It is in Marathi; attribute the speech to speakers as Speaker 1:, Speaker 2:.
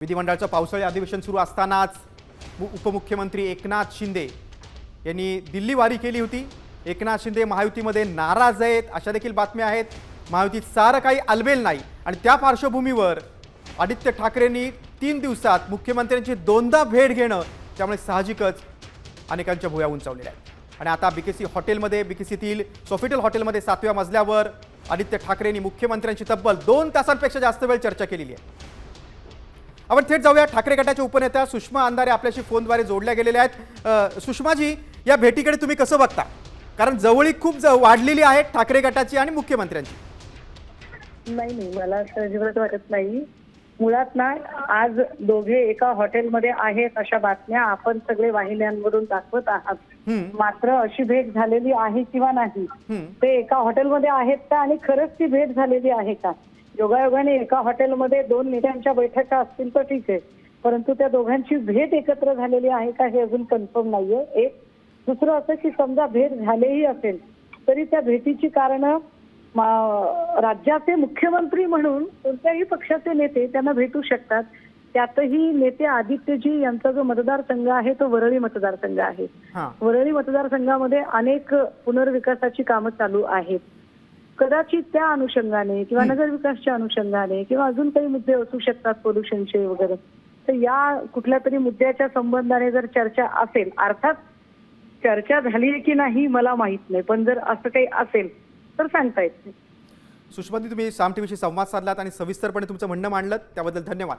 Speaker 1: विधिमंडळाचं पावसाळी अधिवेशन सुरू असतानाच उपमुख्यमंत्री एकनाथ शिंदे यांनी दिल्ली वारी केली होती. एकनाथ शिंदे महायुतीमध्ये नाराज आहेत अशा देखील बातम्या आहेत. महायुतीत सारं काही आलबेल नाही आणि त्या पार्श्वभूमीवर आदित्य ठाकरेंनी तीन दिवसात मुख्यमंत्र्यांची दोनदा भेट घेणं त्यामुळे साहजिकच अनेकांच्या भुया उंचावलेल्या आहेत. आणि आता बीकेसी हॉटेलमध्ये बीकेसीतील सोफिटल हॉटेलमध्ये सातव्या मजल्यावर आदित्य ठाकरेंनी मुख्यमंत्र्यांची तब्बल दोन तासांपेक्षा जास्त वेळ चर्चा केलेली आहे. आपण थेट जाऊया ठाकरे गटाच्या उपनेत्या सुषमा अंधारे आपल्याशी फोनद्वारे जोडल्या गेलेल्या आहेत. सुषमाजी या भेटीकडे तुम्ही कसं बघता? कारण जवळीक खूप ज- वाढलेली आहे ठाकरे गटाची आणि मुख्यमंत्र्यांची.
Speaker 2: नाही नाही मला असं अजिबात वाटत नाही. मुळात ना आज दोघे एका हॉटेलमध्ये आहेत अशा बातम्या आपण सगळे वाहिन्यांवरून दाखवत आहात. मात्र अशी भेट झालेली आहे किंवा नाही. ते एका हॉटेलमध्ये आहेत का आणि खरंच ती भेट झालेली आहे का? योगायोगाने एका हॉटेलमध्ये दोन नेत्यांच्या बैठका असतील तर ठीक आहे परंतु त्या दोघांची भेट एकत्र झालेली आहे का हे अजून कन्फर्म नाहीये. एक दुसरं असं की समजा भेट झालेही असेल तरी त्या भेटीची कारणं राज्याचे मुख्यमंत्री म्हणून कोणत्याही पक्षाचे नेते त्यांना भेटू शकतात. त्यातही नेते आदित्यजी यांचा जो मतदारसंघ आहे तो वरळी मतदारसंघ आहे.
Speaker 1: हां.
Speaker 2: वरळी मतदारसंघामध्ये अनेक पुनर्विकासाची कामं चालू आहेत. कदाचित त्या अनुषंगाने किंवा नगरविकासच्या अनुषंगाने किंवा अजून काही मुद्दे असू शकतात पोल्युशनचे वगैरे तर या कुठल्या तरी मुद्द्याच्या संबंधाने जर चर्चा असेल अर्थात चर्चा झाली की नाही मला माहीत नाही पण जर असं काही असेल तर सांगता येत नाही.
Speaker 1: सुषमाजी तुम्ही साम टीव्हीशी संवाद साधलात आणि सविस्तरपणे तुमचं म्हणणं मांडलं त्याबद्दल धन्यवाद.